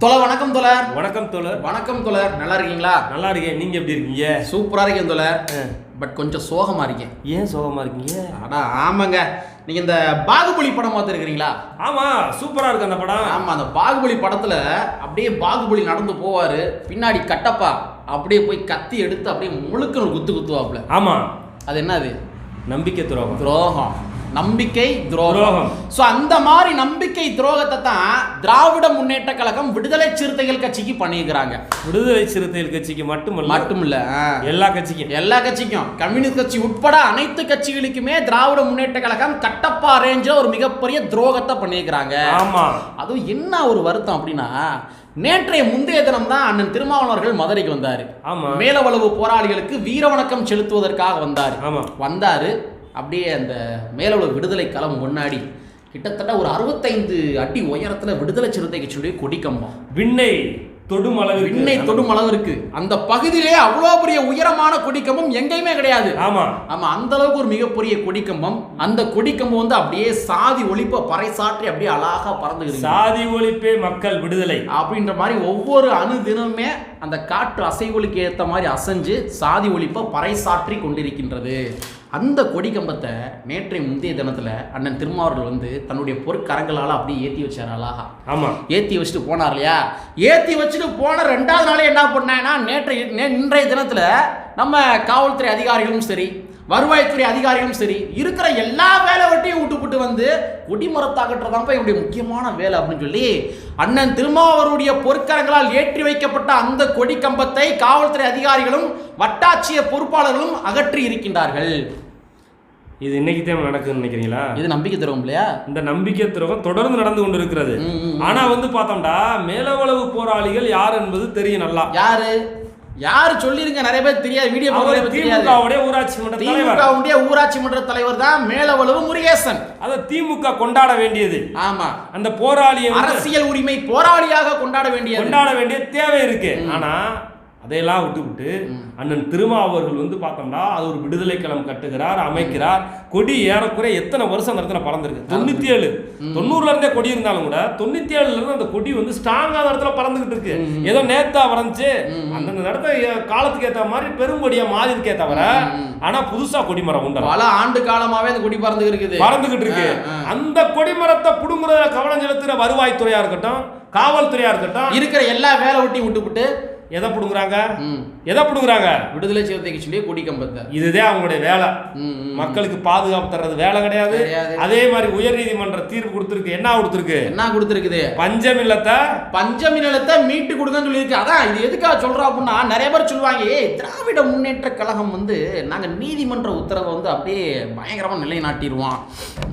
தொலை வணக்கம் தொலர் வணக்கம் தோழர். வணக்கம் தொலர் நல்லா இருக்கீங்களா? நல்லா இருக்கேன். நீங்க எப்படி இருக்கீங்க? சூப்பரா இருக்கேன் தொலர் பட் கொஞ்சம் சோகமா இருக்கேன். ஏன் சோகமா இருக்கீங்க? அடா ஆமாங்க. நீங்க இந்த பாகுபலி படம் பார்த்துருக்கீங்களா ஆமா சூப்பரா இருக்கு அந்த படம். ஆமா அந்த பாகுபலி படத்துல அப்படியே பாகுபலி நடந்து போவாரு. பின்னாடி கட்டப்பா அப்படியே போய் கத்தி எடுத்து அப்படியே முழுக்க ஒரு குத்து குத்துவாப்புல. ஆமா. அது என்னது? நம்பிக்கை துரோகம். துரோகம். நம்பிக்கை துரோகம். சோ அந்த மாதிரி நம்பிக்கை துரோகத்தை தான் திராவிட முன்னேற்ற கழகம் விடுதலை சிறுத்தைகள் கட்சிக்கு பண்ணியிருக்கிறாங்க. விடுதலை சிறுத்தைகள் கட்சிக்கு மட்டுமல்ல மட்டும் இல்ல. எல்லா கட்சிக்கும். எல்லா கட்சிக்கும். கம்யூனிஸ்ட் கட்சி உட்பட அனைத்து கட்சிகளுக்குமே திராவிட முன்னேற்ற கழகம் கட்டப்பா ரேஞ்சில் ஒரு மிகப்பெரிய துரோகத்தை பண்ணியிருக்கிறாங்க. ஆமா. அதுவும் என்ன ஒரு வருத்தம் அப்படின்னா நேற்றைய முந்தைய தினம் தான் அண்ணன் திருமாவளவர்கள் மதுரைக்கு வந்தாரு. மேலவளவு போராளிகளுக்கு வீர வணக்கம் செலுத்துவதற்காக வந்தாரு. வந்தாரு. அப்படியே அந்த மேலவளவு விடுதலை களம் முன்னாடி கிட்டத்தட்ட ஒரு அறுபத்தைந்து அடி உயரத்துல விடுதலை சிறுத்தை கட்சியுடைய கொடிக்கம்பம். விண்ணை தொடும் அளவு விண்ணை தொடும் அளவிற்கு. அந்த பகுதியிலே அவ்வளோ பெரிய உயரமான கொடிக்கம்பம் எங்கேயுமே கிடையாது. ஆமா. ஆமா அந்த அளவுக்கு ஒரு மிகப்பெரிய கொடிக்கம்பம். அந்த கொடிக்கம்பம் வந்து அப்படியே சாதி ஒழிப்ப பறைசாற்றி அப்படியே அழகா பறந்துகிறது சாதி ஒழிப்பே மக்கள் விடுதலை. அப்படின்ற மாதிரி ஒவ்வொரு அணு தினமுமே அந்த காற்று அசைவொலிக்கு ஏற்ற மாதிரி அசைஞ்சு சாதி ஒழிப்ப பறைசாற்றி கொண்டிருக்கின்றது. அந்த கொடிக்கம்பத்தை நேற்றைய முந்தைய தினத்துல அண்ணன் திருமாவர்கள் வந்து தன்னுடைய பொற்கரங்களால் அப்படியே ஏற்றி வச்சார் அழகா. ஆமா. ஏற்றி வச்சுட்டு போனார் இல்லையா? ஏற்றி வச்சுட்டு போன ரெண்டாவது நாளே என்ன பண்ணேன்னா நேற்றைய இன்றைய தினத்தில் நம்ம காவல்துறை அதிகாரிகளும் சரி வருவாய்த்துறை அதிகாரிகளும் சரி இருக்கிற எல்லா வேலை வெட்டியும் விட்டுப்புட்டு வந்து குடிமரத்தாகட்டுறதாப்பா என்னுடைய முக்கியமான வேலை அப்படின்னு சொல்லி அண்ணன் திருமாவருடைய பொற்கரங்களால் ஏற்றி வைக்கப்பட்ட அந்த கொடி கம்பத்தை காவல்துறை அதிகாரிகளும் வட்டாட்சிய பொறுப்பாளர்களும் அகற்றி இருக்கின்றார்கள். இது இன்னைக்கு தான் நடக்குதுன்னு நினைக்கிறீங்களா? இது நம்பிக்கை தரும் இல்லையா? இந்த நம்பிக்கை துரோகம் தொடர்ந்து நடந்து கொண்டு இருக்கிறது. ஆனா வந்து பார்த்தோம்டா மேலவளவு போராளிகள் யார் என்பது தெரியும் நல்லா யாரு? யாரு சொல்லிருங்க? நிறைய பேர் தெரியாது. வீடியோ திமுகவுடைய ஊராட்சி மன்ற தலைவர். திமுகவுடைய ஊராட்சி மன்ற தலைவர் தான் மேலவளவு முருகேசன். அதை திமுக கொண்டாட வேண்டியது. ஆமா. அந்த வந்து அரசியல் உரிமை போராளியாக கொண்டாட வேண்டியது. கொண்டாட வேண்டிய தேவை இருக்கு. ஆனா அதையெல்லாம் விட்டுவிட்டு அண்ணன் திருமாவர்கள் வந்து பார்த்தோம்னா அது ஒரு விடுதலை களம் கட்டுகிறார் அமைக்கிறார். கொடி ஏறக்குறைய எத்தனை வருஷம் அந்த இடத்துல பறந்துருக்கு? தொண்ணூத்தி ஏழு தொண்ணூறுல இருந்தே கொடி இருந்தாலும் கூட தொண்ணூத்தி ஏழுல இருந்து அந்த கொடி வந்து ஸ்ட்ராங்கா அந்த இடத்துல பறந்துகிட்டு இருக்கு. ஏதோ நேத்தா வரைஞ்சு அந்தந்த இடத்த காலத்துக்கு ஏத்த மாதிரி பெருங்கொடியா மாறி இருக்கே தவிர ஆனா புதுசா கொடிமரம் உண்டு? பல ஆண்டு காலமாவே அந்த குடி பறந்து இருக்குது. பறந்துகிட்டு இருக்கு. அந்த கொடிமரத்தை புடுங்குறதுல கவனம் செலுத்துற வருவாய்த்துறையா இருக்கட்டும் காவல்துறையா இருக்கட்டும் இருக்கிற எல்லா வேலை ஒட்டி விட்டுப்புட்டு எதை புடுங்குறாங்க? ம், எதை புடுங்குறாங்க? விடுதலை சிறுத்தை கட்சியிலே கொடி கம்பத்தை. இதுதான் அவங்களுடைய வேலை. மக்களுக்கு பாதுகாப்பு தர்றது வேலை கிடையாது. அதே மாதிரி உயர்நீதிமன்ற தீர்ப்பு கொடுத்துருக்கு. என்ன கொடுத்துருக்கு? என்ன கொடுத்துருக்குது? பஞ்சம் இல்லத்த? பஞ்சமி நிலத்தை மீட்டு கொடுங்கன்னு சொல்லியிருக்கு. அதான் இது எதுக்காக சொல்றோம் அப்படின்னா நிறைய பேர் சொல்லுவாங்க ஏய் திராவிட முன்னேற்ற கழகம் வந்து நாங்க நீதிமன்ற உத்தரவை வந்து அப்படியே பயங்கரமா நிலைநாட்டிடுவோம்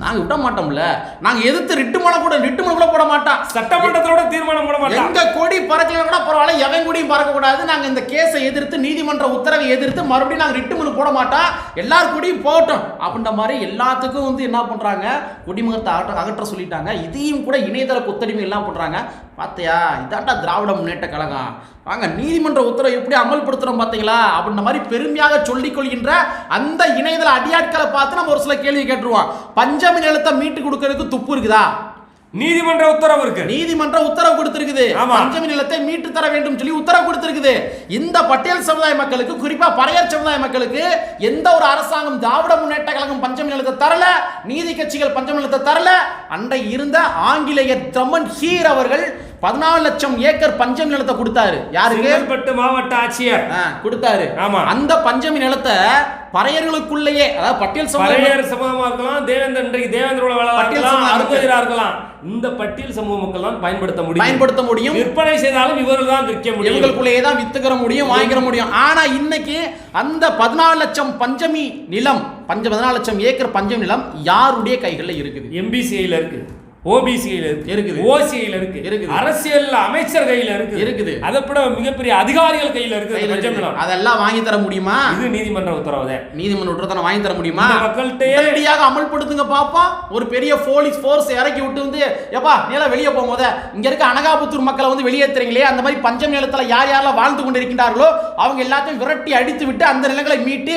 நாங்க விட மாட்டோம்ல. நாங்க எதிர்த்து ரிட்டு மலை கூட ரிட்டு மலை கூட போட மாட்டோம். சட்டமன்றத்தோட தீர்மானம் போட மாட்டாங்க எங்க கொடி பறக்கல கூட பரவாயில்ல எவன் கொடியும் பறக்க கூடாது நாங்கள் இந்த கேஸை எதிர்த்து நீதிமன்ற உத்தரவை எதிர்த்து மறுபடியும் நாங்கள் ரிட்டு மனு போட மாட்டோம் எல்லார் கூடயும் போகட்டும். அப்படின்ற மாதிரி எல்லாத்துக்கும் வந்து என்ன பண்றாங்க? குடிமகத்தை அகற்ற அகற்ற சொல்லிட்டாங்க. இதையும் கூட இணையதள குத்தடிமை எல்லாம் பண்ணுறாங்க பார்த்தியா இதாண்டா திராவிட முன்னேற்ற கழகம். வாங்க நீதிமன்ற உத்தரவை எப்படி அமல்படுத்துறோம் பார்த்தீங்களா அப்படின்ற மாதிரி பெருமையாக சொல்லிக் கொள்கின்ற அந்த இணையதள அடியாட்களை பார்த்து நம்ம ஒரு சில கேள்வி கேட்டுருவோம். பஞ்சமி நிலத்தை மீட்டு கொடுக்கறதுக்கு துப்பு இருக்குதா? நீதிமன்ற உத்தரவு இருக்கு. நீதிமன்ற உத்தரவு கொடுத்திருக்குது. பஞ்சமி நிலத்தை மீட்டு தர வேண்டும் சொல்லி உத்தரவு கொடுத்திருக்குது. இந்த பட்டியல் சமுதாய மக்களுக்கு குறிப்பா பறையர் சமுதாய மக்களுக்கு எந்த ஒரு அரசாங்கம் திராவிட முன்னேற்ற கழகம் பஞ்சமி நிலத்தை தரல நீதி கட்சிகள் பஞ்சமி நிலத்தை தரல அண்டை இருந்த ஆங்கிலேயர் தமன் ஹீர் அவர்கள் பதினாலு லட்சம் ஏக்கர் பஞ்சமி நிலத்தை கொடுத்தாரு. யாருக்கு? மாவட்ட ஆட்சியர். கொடுத்தாரு. ஆமா. அந்த பஞ்சமி நிலத்தை பறையர்களுக்குள்ளேயே அதாவது பட்டியல் சமூகமா இருக்கலாம் தேவேந்திர இன்றைக்கு தேவேந்திரோட வேலை பட்டியல் இருக்கலாம் இந்த பட்டியல் சமூக மக்கள் தான் பயன்படுத்த முடியும். பயன்படுத்த முடியும். விற்பனை செய்தாலும் இவர்கள் தான் விற்க முடியும். இவங்களுக்குள்ளேயே தான் வித்துக்கிற முடியும் வாங்கிக்கிற முடியும். ஆனா இன்னைக்கு அந்த பதினாலு லட்சம் பஞ்சமி நிலம் பஞ்ச பதினாலு லட்சம் ஏக்கர் பஞ்சமி நிலம் யாருடைய கைகளில் இருக்குது? எம்பிசிஐல இருக்கு. ஓபிசிஐல இருக்கு இருக்குது. ஓசிஐல இருக்கு இருக்குது. அரசியல் அமைச்சர் கையில இருக்கு இருக்குது. அதை விட மிகப்பெரிய அதிகாரிகள் கையில இருக்குது. நிலம். அதெல்லாம் வாங்கி தர முடியுமா இது நீதிமன்ற உத்தரவு நீதிமன்ற உத்தரவை வாங்கி தர முடியுமா உடனடியாக அமல்படுத்துங்க பாப்போம் ஒரு பெரிய போலீஸ் ஃபோர்ஸ் இறக்கி விட்டு வந்து எப்பா நீல வெளியே போகும்போது இங்க இருக்க அனகாபுத்தூர் மக்களை வந்து வெளியேற்றுறீங்களே அந்த மாதிரி பஞ்சம் நிலத்துல யார் யாரெல்லாம் வாழ்ந்து கொண்டிருக்கின்றார்களோ அவங்க எல்லாத்தையும் விரட்டி அடித்து விட்டு அந்த நிலங்களை மீட்டு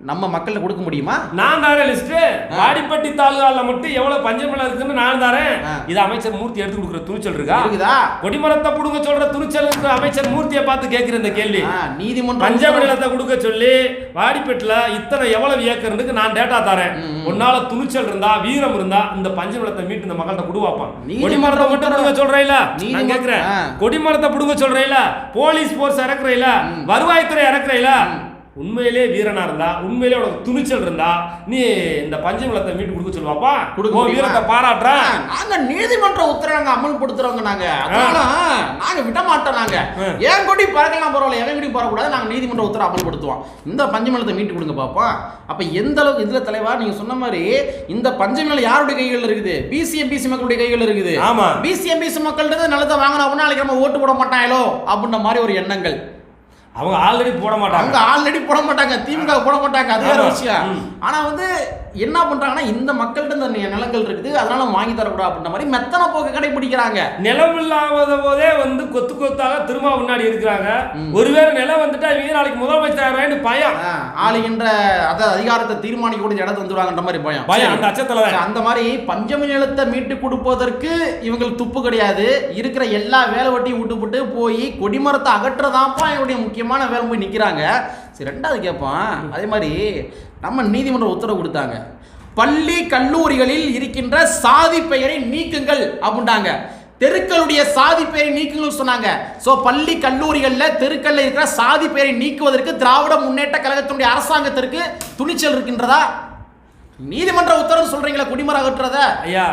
நம்ம மக்கள்கிட்ட கொடுக்க முடியுமா? நான் தரேன் லிஸ்ட் வாடிப்பட்டி தாலுகால மட்டும் எவ்வளவு பஞ்சமலம் இருக்குன்னு நான் தரேன். இது அமைச்சர் மூர்த்தி எடுத்து கொடுக்குற துணிச்சல் இருக்கா? இருக்குதா? கொடிமரத்தை புடுங்க சொல்ற துணிச்சல் இருக்கிற அமைச்சர் மூர்த்தியை பார்த்து கேட்கிற இந்த கேள்வி. நீதிமன்றம் பஞ்சம நிலத்தை கொடுக்க சொல்லி வாடிப்பேட்டில் இத்தனை எவ்வளவு ஏக்கருக்கு நான் டேட்டா தரேன். உன்னால துணிச்சல் இருந்தா வீரம் இருந்தா இந்த பஞ்ச நிலத்தை மீட்டு இந்த மக்கள்கிட்ட கொடுவாப்பான் கொடிமரத்தை மட்டும் புடுங்க நீதிமன்றம் கேக்குறேன் ஆ. கொடிமரத்தை புடுங்க சொல்றீல? போலீஸ் போர்ஸ் இறக்குறீல? வருவாய்த்துறை இறக்குறீல? உண்மையிலே வீரனா இருந்தா உண்மையிலே உனக்கு துணிச்சல் இருந்தா நீ இந்த பஞ்ச நிலத்தை மீட்டு கொடுக்க சொல்லுவாப்பா? கொடுக்க? வீரத்தை பாராட்டுற. ஆ, நாங்க நீதிமன்ற உத்தரவை நாங்க அமல்படுத்துறவங்க நாங்க. அதனால நாங்க விட மாட்டோம் நாங்க. ஏன் கொடி பறக்கலாம் பரவாயில்ல எவன் கொடி பறக்கூடாது நாங்க நீதிமன்ற உத்தரவை அமல்படுத்துவோம் இந்த பஞ்சமலத்தை மீட்டு கொடுங்க பாப்போம் அப்ப எந்த அளவுக்கு இதுல தலைவா நீங்க சொன்ன மாதிரி இந்த பஞ்சமலம் யாருடைய கைகள் இருக்குது? பிசிஎம்பிசி மக்களுடைய கைகள் இருக்குது. ஆமா. பிசிஎம்பிசி மக்கள்கிட்ட நிலத்தை வாங்கினா அப்படின்னா நாளைக்கு நம்ம ஓட்டு போட மாட்டாங்களோ? அப்படின்ற மாதிரி ஒரு எண்ணங்கள். அவங்க ஆல்ரெடி போட மாட்டாங்க அவங்க ஆல்ரெடி போட மாட்டாங்க திமுக போட மாட்டாங்க அது வேற. விஷயம் ம். ஆனா வந்து என்ன பண்றாங்கன்னா இந்த மக்கள்கிட்ட இந்த நிலங்கள் இருக்குது அதனால வாங்கி தரக்கூடாது அப்படின்ற மாதிரி மெத்தன போக்கு கடைபிடிக்கிறாங்க. நிலம் இல்லாத போதே வந்து கொத்து கொத்தாக திரும்ப முன்னாடி இருக்கிறாங்க. ஒருவேளை நிலம் வந்துட்டா இவங்க நாளைக்கு முதலமைச்சர் ஆயிடுவான்னு பயம். ஆளுகின்ற அத அதிகாரத்தை தீர்மானிக்க கூட இடத்து வந்துருவாங்கன்ற மாதிரி பயம். பயம். அந்த அச்சத்துல. அந்த மாதிரி பஞ்சமி நிலத்தை மீட்டு கொடுப்பதற்கு இவங்களுக்கு துப்பு கிடையாது. இருக்கிற எல்லா வேலை வட்டியும் விட்டுப்புட்டு போய் கொடிமரத்தை அகற்றதாப்பா என்னுடைய முக்கியமான வேலை போய் நிக்கிறாங்க. சரி ரெண்டாவது கேட்பான் அதே மாதிரி நம்ம நீதிமன்றம் உத்தரவு கொடுத்தாங்க. பள்ளி கல்லூரிகளில் இருக்கின்ற சாதி பெயரை நீக்குங்கள் அப்படின்ட்டாங்க. தெருக்களுடைய சாதி பெயரை நீக்குங்கள் சொன்னாங்க. ஸோ பள்ளி கல்லூரிகளில் தெருக்களில் இருக்கிற சாதி பெயரை நீக்குவதற்கு திராவிட முன்னேற்ற கழகத்தினுடைய அரசாங்கத்திற்கு துணிச்சல் இருக்கின்றதா? நீதிமன்ற உத்தரவு சொல்றீங்களா குடிமரம் அகற்றத ஐயா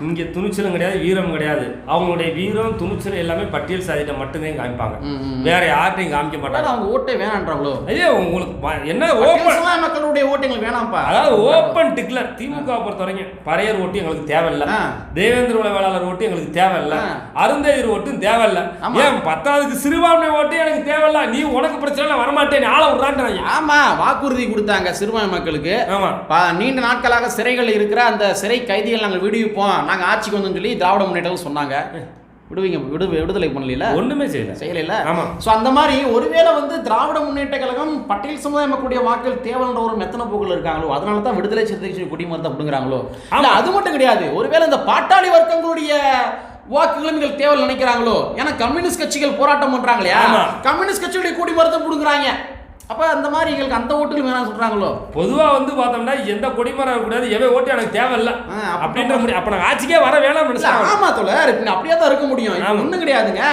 இங்க துணிச்சலும் கிடையாது வீரம் கிடையாது. அவங்களுடைய வீரம் துணிச்சல் எல்லாமே பட்டியல் சாதிட்ட மட்டும்தான் காமிப்பாங்க. வேற யார்ட்டையும் காமிக்க மாட்டாங்க. அவங்க ஓட்டே வேணான்றாங்களோ? ஐயா உங்களுக்கு என்ன ஓப்பன் மக்களுடைய ஓட்டு எங்களுக்கு வேணாம்ப்பா. அதாவது ஓப்பன் டிக்ளர் திமுக பொறுத்த வரைக்கும் பறையர் ஓட்டு எங்களுக்கு தேவையில்ல. தேவேந்திர குல வேளாளர் ஓட்டு எங்களுக்கு தேவையில்ல. ஆ. அருந்ததிர் ஓட்டும் தேவையில்ல. ஏன் பத்தாவதுக்கு சிறுபான்மை ஓட்டு எனக்கு தேவையில்ல நீ உனக்கு பிரச்சனை இல்லை, வரமாட்டேன் ஆளை விட்றான்றாங்க. ஆமா வாக்குறுதி கொடுத்தாங்க சிறுபான்மை மக்களுக்கு. ஆமா. நீண்ட நாட்களாக சிறைகள் இருக்கிற அந்த சிறை கைதிகள் நாங்கள் விடுவிப்போம் நாங்க ஆட்சிக்கு வந்தோம்னு சொல்லி திராவிட முன்னேற்றம் சொன்னாங்க. விடுவீங்க விடு விடுதலை பண்ணல ஒண்ணுமே செய்யல. செய்யல ஆமா. ஸோ அந்த மாதிரி ஒருவேளை வந்து திராவிட முன்னேற்ற கழகம் பட்டியல் சமுதாய மக்களுடைய வாக்கள் தேவைன்ற ஒரு மெத்தன போக்கில் இருக்காங்களோ அதனால தான் விடுதலை சிறுத்தை குடிமரத்தை அப்படிங்கிறாங்களோ இல்ல. அது மட்டும் கிடையாது. ஒருவேளை இந்த பாட்டாளி வர்க்கங்களுடைய வாக்குகளும் எங்களுக்கு தேவை நினைக்கிறாங்களோ? ஏன்னா கம்யூனிஸ்ட் கட்சிகள் போராட்டம் பண்றாங்க இல்லையா. கம்யூனிஸ்ட் கட்சியுடைய குடிமரத்தை பிடுங்குறாங்க. அப்ப அந்த மாதிரி எங்களுக்கு அந்த ஓட்டுகள் வேணாம் சொல்றாங்களோ? பொதுவா வந்து பார்த்தோம்னா எந்த கொடிமரம் இருக்கக்கூடாது எவை ஓட்டு எனக்கு தேவையில்ல. அப்படின்ற முடி அப்ப நாங்க ஆட்சிக்கே வர வேணாம் இல்ல, நினைச்சாங்க ஆமா தோழர் இப்ப அப்படியே தான் இருக்க முடியும். ஒண்ணும் கிடையாதுங்க.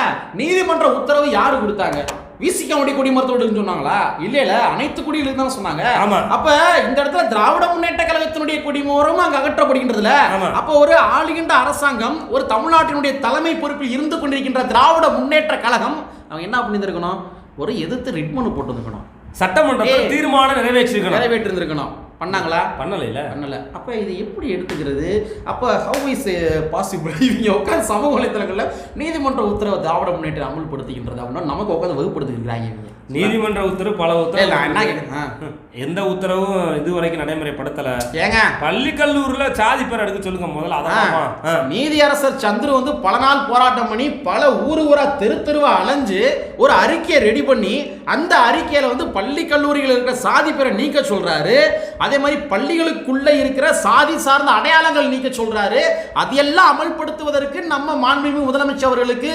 நீதிமன்ற உத்தரவு யாரு கொடுத்தாங்க? விசிக்காவுடைய குடிமரத்தோடு சொன்னாங்களா இல்ல இல்ல அனைத்து குடிகளுக்கு தான் சொன்னாங்க ஆமா. அப்ப இந்த இடத்துல திராவிட முன்னேற்ற கழகத்தினுடைய குடிமரம் அங்க அகற்றப்படுகின்றதுல. அப்ப ஒரு ஆளுகின்ற அரசாங்கம் ஒரு தமிழ்நாட்டினுடைய தலைமை பொறுப்பில் இருந்து கொண்டிருக்கின்ற திராவிட முன்னேற்ற கழகம் அவங்க என்ன பண்ணியிருக்கணும் ஒரு எதிர்த்து ரிட் மனு போட்டு இருக்கணும் சட்டமன்றத்தில் ஏய். தீர்மானம் நிறைவேற்றிருக்கணும் நிறைவேற்றி இருந்திருக்கணும் பண்ணாங்களா? பண்ணல பண்ணல. அப்ப இது எப்படி எடுத்துக்கிறது? அப்ப ஹவு இஸ் பாசிபிள் இவங்க உட்காந்து சமூக வலைத்தளங்கள்ல நீதிமன்ற உத்தரவை திராவிட முன்னேற்றம் அமல்படுத்துகின்றது அப்படின்னா நமக்கு உட்காந்து வகுப்படுத்திருக்கிறாங்க இவங்க. நீதிமன்ற உத்தரவு பல இல்ல, நான் என்ன உத்தரவு. எந்த உத்தரவும் இது வரைக்கும் நடைமுறைப்படுத்தல. ஏங்க. பள்ளி கல்லூரில சாதி பேர் எடுக்க சொல்லுங்க முதல்ல அதான். நீதியரசர் சந்துரு வந்து பல நாள் போராட்டம் பண்ணி பல ஊரு ஊரா தெரு தெருவா அலைஞ்சு ஒரு அறிக்கையை ரெடி பண்ணி அந்த அறிக்கையில வந்து பள்ளி கல்லூரிகள் இருக்கிற சாதி பேரை நீக்க சொல்றாரு. அதே மாதிரி பள்ளிகளுக்குள்ள இருக்கிற சாதி சார்ந்த அடையாளங்கள் நீக்க சொல்றாரு. அதையெல்லாம் அமல்படுத்துவதற்கு நம்ம மாண்புமிகு முதலமைச்சர் அவர்களுக்கு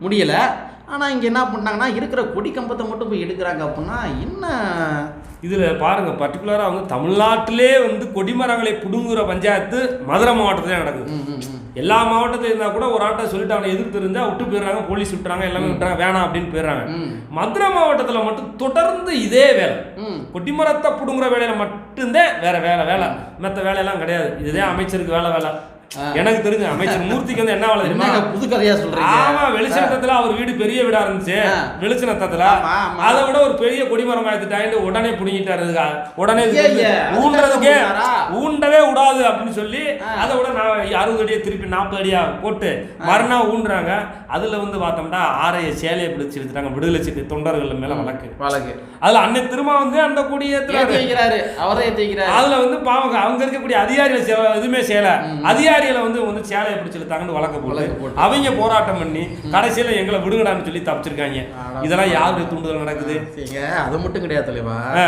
முடியல. ஆனா இங்க என்ன பண்ணாங்கன்னா இருக்கிற கொடி கம்பத்தை மட்டும் போய் எடுக்கிறாங்க அப்படின்னா என்ன? இதுல பாருங்க பர்டிகுலரா வந்து தமிழ்நாட்டிலே வந்து கொடிமரங்களை புடுங்குற பஞ்சாயத்து மதுரை மாவட்டத்திலே நடக்குது. எல்லா மாவட்டத்திலும் இருந்தா கூட ஒரு ஆட்டை சொல்லிட்டு அவனை எதிர்த்து இருந்தா விட்டு போயிடுறாங்க போலீஸ் விட்டுறாங்க எல்லாமே விட்டுறாங்க வேணாம் அப்படின்னு போயிடுறாங்க. மதுரை மாவட்டத்துல மட்டும் தொடர்ந்து இதே வேலை. கொடிமரத்தை புடுங்குற வேலையில மட்டும்தான் வேற வேலை வேலை. மற்ற வேலையெல்லாம் கிடையாது. இதுதான் அமைச்சருக்கு வேலை வேலை. எனக்கு தெரிஞ்ச அமைச்சர் மூர்த்திக்கு வந்து என்ன வேலை தெரியுமா? புது கதையா சொல்றீங்க? ஆமா வெளிச்சநத்தத்துல அவர் வீடு பெரிய வீடா இருந்துச்சு. ஆமா. அதை விட ஒரு பெரிய கொடிமரம் ஆயிடுட்டாண்டு உடனே புடுங்கிட்டாரு. உடனே ஊன்றதுக்கே? ஊண்டவே விடாது அப்படின்னு சொல்லி. அதை விட அறுபது அடியை திருப்பி நாற்பது அடியா போட்டு மறுநாள் ஊன்றாங்க. அதுல வந்து பார்த்தோம்னா ஆரைய சேலையை பிடிச்சி எடுத்துட்டாங்க விடுதலை சிறுத்தை தொண்டர்கள் மேல வழக்கு. வழக்கு. அதுல அன்னை திரும்ப வந்து அந்த வைக்கிறாரு. அவரே அதுல வந்து பாவங்க அவங்க இருக்கக்கூடிய அதிகாரிகள் எதுவுமே செய்யல. அதிகாரி அதிகாரிகளை வந்து வந்து சேலையை பிடிச்சி இழுத்தாங்கன்னு வழக்க போட்டு. அவங்க போராட்டம் பண்ணி கடைசியில எங்களை விடுங்கடான்னு சொல்லி தப்பிச்சிருக்காங்க இதெல்லாம் யாருடைய தூண்டுதல் நடக்குது அது மட்டும் கிடையாது தலைவா ஆ.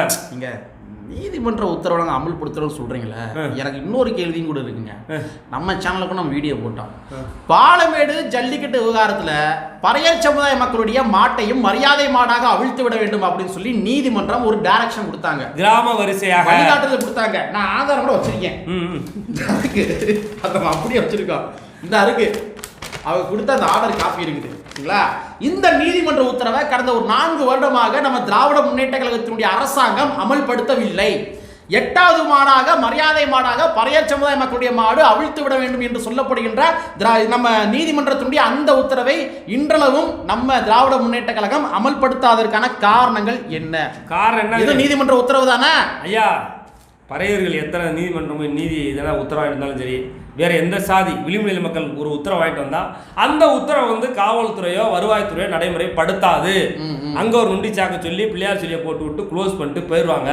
நீதிமன்ற உத்தரவை நாங்கள் அமல்படுத்துறோம்னு சொல்றீங்களே எனக்கு இன்னொரு கேள்வியும் கூட இருக்குங்க. நம்ம சேனலுக்கு நம்ம வீடியோ போட்டோம். பாலமேடு ஜல்லிக்கட்டு விவகாரத்துல பறையர் சமுதாய மக்களுடைய மாட்டையும் மரியாதை மாடாக அவிழ்த்து விட வேண்டும் அப்படின்னு சொல்லி நீதிமன்றம் ஒரு டைரக்ஷன் கொடுத்தாங்க. கிராம வரிசையாக. வழிகாட்டுதல் கொடுத்தாங்க. நான் ஆதாரம் கூட வச்சிருக்கேன். ம், ம். இந்த இருக்கு அதை நம்ம அப்படியே வச்சிருக்கோம். இந்த இருக்கு அவங்க கொடுத்த அந்த ஆர்டர் காப்பி இருக்குது. சரிங்களா இந்த நீதிமன்ற உத்தரவை கடந்த ஒரு நான்கு வருடமாக நம்ம திராவிட முன்னேற்ற கழகத்தினுடைய அரசாங்கம் அமல்படுத்தவில்லை. எட்டாவது மாடாக மரியாதை மாடாக பறையர் சமுதாய மக்களுடைய மாடு அவிழ்த்து விட வேண்டும் என்று சொல்லப்படுகின்ற நம்ம நீதிமன்றத்தினுடைய அந்த உத்தரவை இன்றளவும் நம்ம திராவிட முன்னேற்ற கழகம் அமல்படுத்தாததற்கான காரணங்கள் என்ன? காரணம் என்ன? இது நீதிமன்ற உத்தரவு தானே? ஐயா பறையர்கள் எத்தனை நீதிமன்றம் நீதி இதெல்லாம் உத்தரவாக இருந்தாலும் சரி வேற எந்த சாதி விளிம்புநிலை மக்கள் ஒரு உத்தரவு வாங்கிட்டு வந்தா அந்த உத்தரவை வந்து காவல்துறையோ வருவாய்த்துறையோ நடைமுறைப்படுத்தாது. அங்க ஒரு நுண்டி சாக்க சொல்லி பிள்ளையார் சொல்லியை போட்டு விட்டு க்ளோஸ் பண்ணிட்டு போயிடுவாங்க.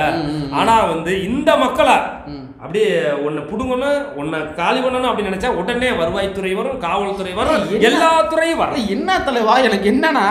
ஆனா வந்து இந்த மக்களை அப்படியே உன்னை புடுங்கணும் உன்னை காலி பண்ணணும் அப்படின்னு நினைச்சா உடனே வருவாய்த்துறை வரும் காவல்துறை வரும் எல்லா துறையும் வரும். என்ன தலைவா? எனக்கு என்னன்னா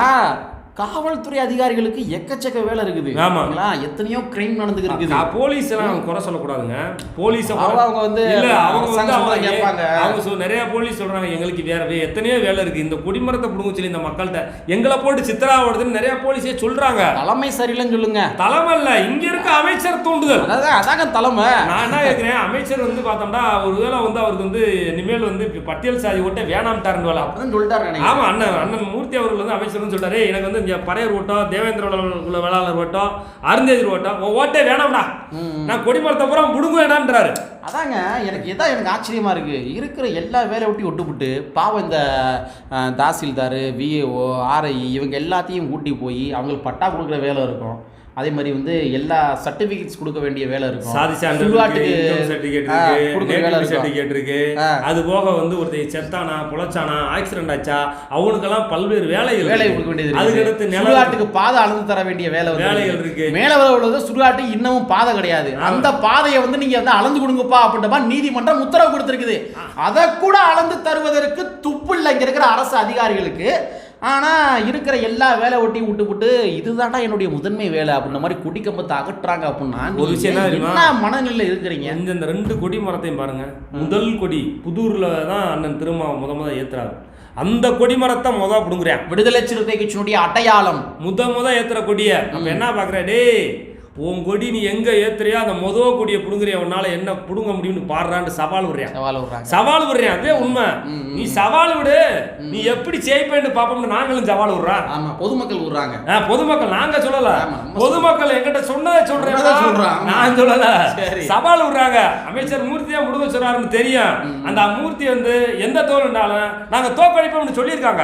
காவல்துறை அதிகாரிகளுக்கு எக்கச்சக்க வேலை இருக்குது. ஆமா. சரிங்களா? எத்தனையோ கிரைம் நடந்துக்கு இருக்குது. போலீஸ் எல்லாம் குறை சொல்லக்கூடாதுங்க. போலீஸ் அவங்க வந்து இல்ல அவங்க அவங்க கேட்பாங்க. அவங்க நிறைய போலீஸ் சொல்றாங்க எங்களுக்கு வேற எத்தனையோ வேலை இருக்கு. இந்த குடிமரத்தை புடுங்க சொல்லி இந்த மக்கள்கிட்ட. எங்களை போட்டு சித்திராவதுன்னு நிறைய போலீஸே சொல்றாங்க. தலைமை சரியில்லைன்னு சொல்லுங்க. தலைமை இல்ல இங்க இருக்க அமைச்சர் தூண்டுதல். அதாவது அதாங்க தலைமை. நான் என்ன கேட்கிறேன் அமைச்சர் வந்து பார்த்தோம்னா ஒருவேளை வந்து அவருக்கு வந்து இனிமேல் வந்து பட்டியல் சாதி ஓட்ட வேணாம்ட்டாருன்னு வேலை. அப்பதான் சொல்லிட்டாரு. ஆமா அண்ணன் அண்ணன் மூர்த்தி அவர்கள் வந்து அமைச்சர் வந்து சொல்றாரு. எனக்கு வந்து இங்க பறையர் ஓட்டம் தேவேந்திர உள்ள வேளாளர் ஓட்டம் அருந்தேஜர் ஓட்டம். உன் ஓட்டே வேணாம்டா. நான் கொடிமரத்தை பூரா முடுங்க வேணான்றாரு அதாங்க எனக்கு எதா எனக்கு ஆச்சரியமா இருக்கு. இருக்கிற எல்லா வேலையை ஒட்டி விட்டுப்புட்டு பாவம் இந்த தாசில்தார் விஏஓ ஆர்ஐ இவங்க எல்லாத்தையும் கூட்டி போய் அவங்களுக்கு பட்டா கொடுக்குற வேலை இருக்கும். அதே மாதிரி வந்து எல்லா சர்டிபிகேட்ஸ் கொடுக்க வேண்டிய வேலை இருக்கும் சாதி சான்றிதழ் சுடுகாட்டுக்கு, இருக்கு சர்டிஃபிகேட். அது போக வந்து ஒருத்தர் செத்தானா புழைச்சானா ஆக்சிடென்ட் ஆச்சா அவனுக்கெல்லாம் பல்வேறு வேலைகள் வேலை. கொடுக்க வேண்டியது அதுக்கு. அடுத்து சுடுகாட்டுக்கு பாதை அளந்து தர வேண்டிய வேலை வேலைகள் இருக்கு. மேல உள்ளது சுடுகாட்டு இன்னமும் பாதை கிடையாது அந்த பாதையை வந்து நீங்க வந்து அளந்து கொடுங்கப்பா அப்படின்ற நீதிமன்றம் உத்தரவு கொடுத்திருக்குது அதை கூட அளந்து தருவதற்கு துப்பு இல்லை இங்க இருக்கிற அரசு அதிகாரிகளுக்கு ஆனா இருக்கிற எல்லா வேலை ஒட்டி விட்டுப்புட்டு இதுதான்டா என்னுடைய முதன்மை வேலை அப்படின்ற மாதிரி குடிக்கம்பத்தை அகற்றுறாங்க அப்படின்னா ஒரு விஷயம் என்ன மனநிலையில இருக்கிறீங்க? இந்த இந்த ரெண்டு கொடி மரத்தையும் பாருங்க. முதல் கொடி புதூர்ல தான் அண்ணன் திரும்ப முத முத ஏத்துறாரு. அந்த கொடி மரத்தை முத பிடுங்குறேன். விடுதலை சிறுத்தை கட்சியினுடைய அடையாளம். முத முத ஏத்துற கொடிய. அப்ப என்ன பாக்குற டேய் உன் கொடி நீ எங்க ஏத்துறியோ அந்த முத கொடியை புடுங்குறிய? உன்னால என்ன புடுங்க முடியும்னு பாடுறான்னு சவால் விடுறேன் சவால் விடுறாங்க. சவால் விடுறேன் அதே உண்மை. நீ சவால் விடு. நீ எப்படி ஜெயிப்பேன்னு பாப்போம்னு நாங்களும் சவால் விடுறோம் ஆமா பொதுமக்கள் விடுறாங்க. பொதுமக்கள் நாங்க சொல்லல. பொதுமக்கள் எங்கிட்ட சொன்னதை சொல்றேன். நான் சொல்லல. சவால் விடுறாங்க. அமைச்சர் மூர்த்தியா முடுங்க சொல்றாருன்னு தெரியும். அந்த மூர்த்தி வந்து எந்த தோல்னாலும் நாங்க தோக்கடிப்போம்னு சொல்லியிருக்காங்க.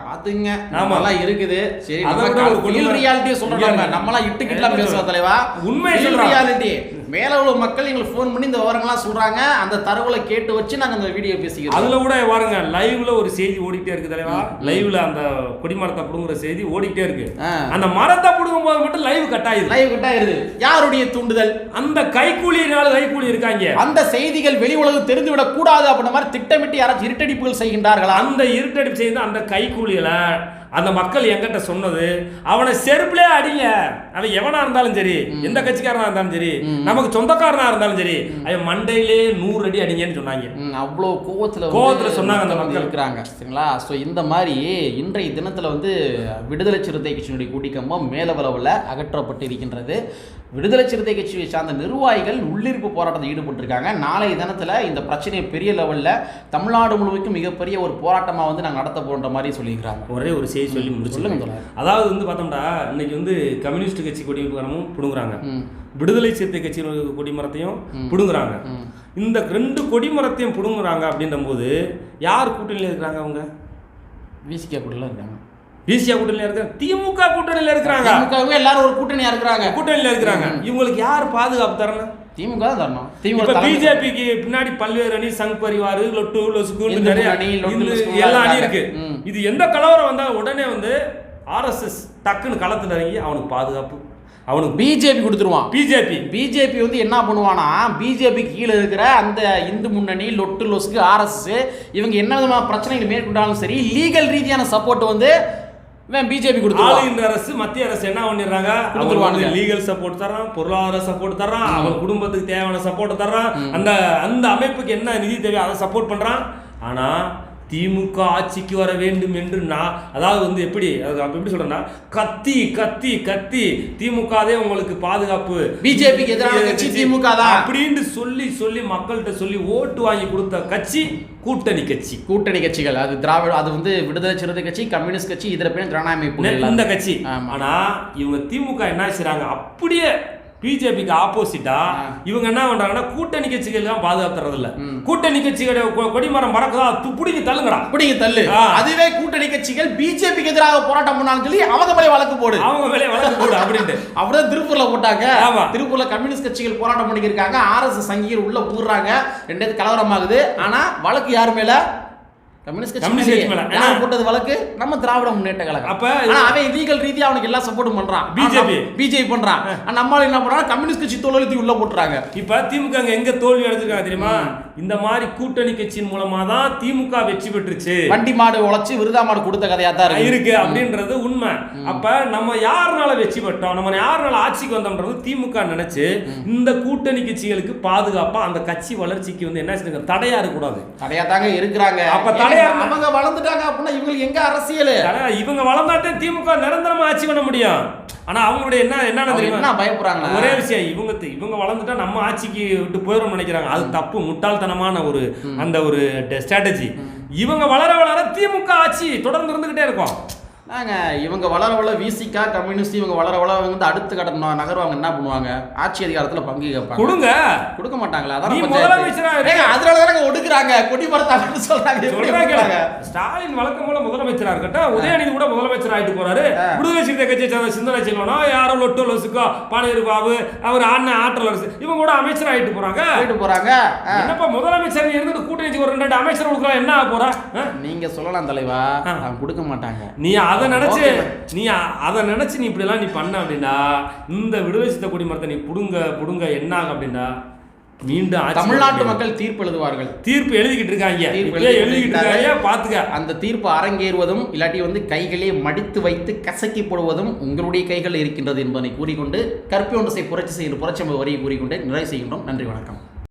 பாத்துங்க ஆமா. இருக்குது. சரி அதை நம்ம விட ஒரு ரியல் குடும்ப- ரியாலிட்டியை சொல்றோம் இங்க என்ன பேசுறோம் தலைவா சொல்றோம். reality மேல உள்ள மக்கள் எங்களுக்கு ஃபோன் பண்ணி இந்த விவரங்கள்லாம் சொல்றாங்க. அந்த தரவுகளை கேட்டு வச்சு நாங்க அந்த வீடியோ பேசிக்கிறோம். அதுல கூட பாருங்க லைவ்ல ஒரு செய்தி ஓடிக்கிட்டே இருக்கு தலைவா. லைவ்ல அந்த கொடிமரத்தை புடுங்குற செய்தி ஓடிக்கிட்டே இருக்கு. அந்த மரத்தை புடுங்கும் போது மட்டும் லைவ் கட் ஆயிருது லைவ் கட்டாயிருது யாருடைய தூண்டுதல்? அந்த கைக்கூலினால கைக்கூலி இருக்காங்க. அந்த செய்திகள் வெளி உலகம் தெரிந்து விடக் கூடாது அப்படின்ற மாதிரி திட்டமிட்டு யாராச்சும் இருட்டடிப்புகள் செய்கின்றார்களா? அந்த இருட்டடிப்பு செய்த அந்த கைக்கூலிகளை அந்த மக்கள் என்கிட்ட சொன்னது அவனை செருப்புலே அடிங்க. அவன் எவனா இருந்தாலும் சரி எந்த கட்சிக்காரனா இருந்தாலும் சரி நமக்கு சொந்தக்காரனா இருந்தாலும் சரி அவன் மண்டையிலே நூறு அடி அடிங்கன்னு சொன்னாங்க. அவ்வளோ கோவத்துல கோவத்துல சொன்னாங்க அந்த மக்கள். இருக்கிறாங்க சரிங்களா? ஸோ இந்த மாதிரி இன்றைய தினத்துல வந்து விடுதலை சிறுத்தை கட்சியினுடைய குடிக்கம்பம் மேலவளவில் அகற்றப்பட்டு இருக்கின்றது விடுதலை சிறுத்தை கட்சியை சார்ந்த நிர்வாகிகள் உள்ளிருப்பு போராட்டத்தில் ஈடுபட்டிருக்காங்க. நாளைய தினத்துல இந்த பிரச்சனையை பெரிய லெவல்ல தமிழ்நாடு முழுமைக்கும் மிகப்பெரிய ஒரு போராட்டமா வந்து நாங்கள் நடத்த போன்ற மாதிரி சொல்லியிருக்கிறாங்க. ஒரே ஒரு செய்தி சொல்லி முடிச்சு சொல்லுங்க தோழர். அதாவது வந்து பார்த்தோம்னா இன்னைக்கு வந்து கம்யூனிஸ்ட் கட்சி கொடி மரமும் பிடுங்குறாங்க விடுதலை சிறுத்தை கட்சி கொடிமரத்தையும் பிடுங்குறாங்க. இந்த ரெண்டு கொடிமரத்தையும் பிடுங்குறாங்க அப்படின்ற போது யார் கூட்டணியில் இருக்கிறாங்க அவங்க? விசிகா கூட்டணியில் இருக்காங்க. பிசிஆ கூட்டணியில் இருக்காங்க திமுக கூட்டணியில் இருக்கிறாங்க. திமுகவே எல்லாரும் ஒரு கூட்டணியா இருக்கிறாங்க. கூட்டணியில் இருக்கிறாங்க. இவங்களுக்கு யார் பாதுகாப்பு தரணும்? திமுக தான் தரணும். திமுக பிஜேபிக்கு பின்னாடி பல்வேறு அணி சங் பரிவார் லொட்டு லொசுக்கு நிறைய அணி, எல்லா அணி. இருக்கு. இது எந்த கலவரம் வந்தா உடனே வந்து ஆர்எஸ்எஸ் டக்குன்னு களத்துல இறங்கி அவனுக்கு பாதுகாப்பு. அவனுக்கு பிஜேபி கொடுத்துருவான். பிஜேபி. பிஜேபி வந்து என்ன பண்ணுவானா பிஜேபி கீழே இருக்கிற அந்த இந்து முன்னணி லொட்டு லொஸ்க்கு ஆர்எஸ்எஸ் இவங்க என்ன விதமான பிரச்சனைகள் மேற்கொண்டாலும் சரி லீகல் ரீதியான சப்போர்ட் வந்து பிஜேபி ஆளுகின்ற அரசு மத்திய அரசு என்ன பண்ணிடுறாங்க. அவங்களுக்கு லீகல் சப்போர்ட் தர்றான் பொருளாதார சப்போர்ட் தர்றான் அவன் குடும்பத்துக்கு தேவையான சப்போர்ட் தர்றான். அந்த அந்த அமைப்புக்கு என்ன நிதி தேவையோ அதை சப்போர்ட் பண்றான். ஆனா திமுக ஆட்சிக்கு வர வேண்டும் என்று நான் அதாவது வந்து எப்படி அப்ப எப்படி சொல்றேன்னா கத்தி கத்தி கத்தி திமுகதே உங்களுக்கு பாதுகாப்பு. BJP க்கு எதிரான கட்சி திமுக தான். அப்படின்னு சொல்லி சொல்லி மக்கள்கிட்ட சொல்லி ஓட்டு வாங்கி கொடுத்த கட்சி கூட்டணி கட்சி. கூட்டணி கட்சிகள் அது திராவிட அது வந்து விடுதலை சிறுத்தை கட்சி கம்யூனிஸ்ட் கட்சி இதர பேரும் ஜனநாயக இந்த- கட்சி. ஆமா. ஆனா இவங்க திமுக என்ன செய்றாங்க? அப்படியே பிஜேபிக்கு ஆப்போசிட்டா. இவங்க என்ன பண்றாங்கன்னா கூட்டணி கட்சிகள் தான் பாதுகாத்துறது இல்ல கூட்டணி கட்சிகளுடைய கொ- கொடிமரம் பறக்குதா? துப்புடிக்கு தள்ளுங்கடா. அப்படிங்க தள்ளு. அதுவே கூட்டணி கட்சிகள் பிஜேபிக்கு எதிராக போராட்டம் பண்ணான்னு சொல்லி அவங்க மேலே வழக்கு போடு. அவங்க வேலையை வளர்த்து போடு அப்படின்ட்டு. அப்படிதான் திருப்பூர்ல போட்டாங்க. திருப்பூர்ல கம்யூனிஸ்ட் கட்சிகள் போராட்டம் பண்ணியிருக்காங்க ஆர்எஸ் சங்கிகள் உள்ள ஊர்றாங்க. ரெண்டு கலவரம் ஆகுது ஆனா வழக்கு யார் மேல? கம்யூனிஸ்ட் கம்யூனிஸ்ட் மேல. போட்டது வழக்கு? நம்ம திராவிட முன்னேற்ற கழகம். அப்ப அவன் லீகல் ரீதியா அவனுக்கு எல்லா சப்போர்ட்டும் பண்றான். பிஜேபி. பண்றான். நம்மால என்ன பண்றாங்க கம்யூனிஸ்ட் கட்சி தோலெழுத்தி உள்ள போட்டுறாங்க. இப்ப திமுக எங்க தோல்வி அடைஞ்சிருக்காங்க தெரியுமா? இந்த மாதிரி கூட்டணி கட்சியின் மூலமா தான் திமுக வெற்றி பெற்றுச்சு. வண்டி மாடு உழைச்சு விருதா மாடு கொடுத்த கதையா தான் இருக்கு. அப்படின்றது உண்மை. அப்ப நம்ம யாருனால வெற்றி பெற்றோம்? நம்ம யாருனால ஆட்சிக்கு வந்தோம்ன்றது திமுக நினைச்சு இந்த கூட்டணி கட்சிகளுக்கு பாதுகாப்பா அந்த கட்சி வளர்ச்சிக்கு வந்து என்ன தடையா இருக்கக்கூடாது. தடையா தாங்க இருக்கிறாங்க. அப்ப அவங்க வளர்ந்துட்டாங்க அப்படின்னா இவங்களுக்கு எங்க அரசியல்? இவங்க வளர்ந்தாட்டே திமுக நிரந்தரமா ஆட்சி பண்ண முடியும். ஆனா அவங்களுடைய என்ன என்ன அவங்க தெரியுமா? பயப்படுறாங்க? ஒரே விஷயம் இவங்க இவங்க வளர்ந்துட்டா நம்ம ஆட்சிக்கு விட்டு போயிடும் நினைக்கிறாங்க. அது தப்பு முட்டாள்தனமான ஒரு அந்த ஒரு ஸ்ட்ராட்டஜி இவங்க வளர வளர திமுக ஆட்சி தொடர்ந்து இருந்துகிட்டே இருக்கும். நாங்க இவங்க வளர வளர விசிகா கம்யூனிஸ்ட் இவங்க வளர வளர அவங்க வந்து அடுத்த கட்ட ந- நகர்வங்க என்ன பண்ணுவாங்க? ஆட்சி அதிகாரத்துல பங்கு கேட்பாங்க. கொடுங்க. கொடுக்க மாட்டாங்களா அதான் அதனால தானங்க ஒடுக்குறாங்க கொடி மரத்தாங்கன்னு சொல்றாங்க. சொல்றாங்க? ஸ்டாலின் வழக்கம் போல முதலமைச்சரா இருக்கட்டும் உதயநிதி கூட முதலமைச்சர் ஆயிட்டு போறாரு. விடுதலை சிறுத்தை கட்சியை சேர்ந்த சிந்தனை செல்வனோ யாரோ லொட்டோ லொசுக்கோ பானையர் பாபு அவர் அண்ணன் ஆற்றல் அரசு இவங்க கூட அமைச்சர் ஆயிட்டு போறாங்க. போயிட்டு போறாங்க. என்னப்பா முதலமைச்சர் நீ இருந்துட்டு கூட்டணி ஒரு ரெண்டு அமைச்சர் கொடுக்கலாம் என்ன போறா? நீங்க சொல்லலாம் தலைவா கொடுக்க மாட்டாங்க. நீ அதை நினைச்சு. நீ அதை நினைச்சு நீ இப்படிலாம் நீ பண்ண அப்படின்னா இந்த விடுதலை சித்த மரத்தை நீ புடுங்க புடுங்க என்ன ஆகும் அப்படின்னா மீண்டும் தமிழ்நாட்டு மக்கள் தீர்ப்பு எழுதுவார்கள். தீர்ப்பு எழுதிக்கிட்டு இருக்காங்க. எழுதிக்கிட்டு இருக்காங்க. பாத்துக்க. அந்த தீர்ப்பு அரங்கேறுவதும் இல்லாட்டி வந்து கைகளே மடித்து வைத்து கசக்கி போடுவதும் உங்களுடைய கைகள் இருக்கின்றது என்பதை கூறிக்கொண்டு கற்பி ஒன்று செய் புரட்சி செய்கிற புரட்சி வரியை கூறிக்கொண்டு நிறைவு செய்கின்றோம். நன்றி வணக்கம்.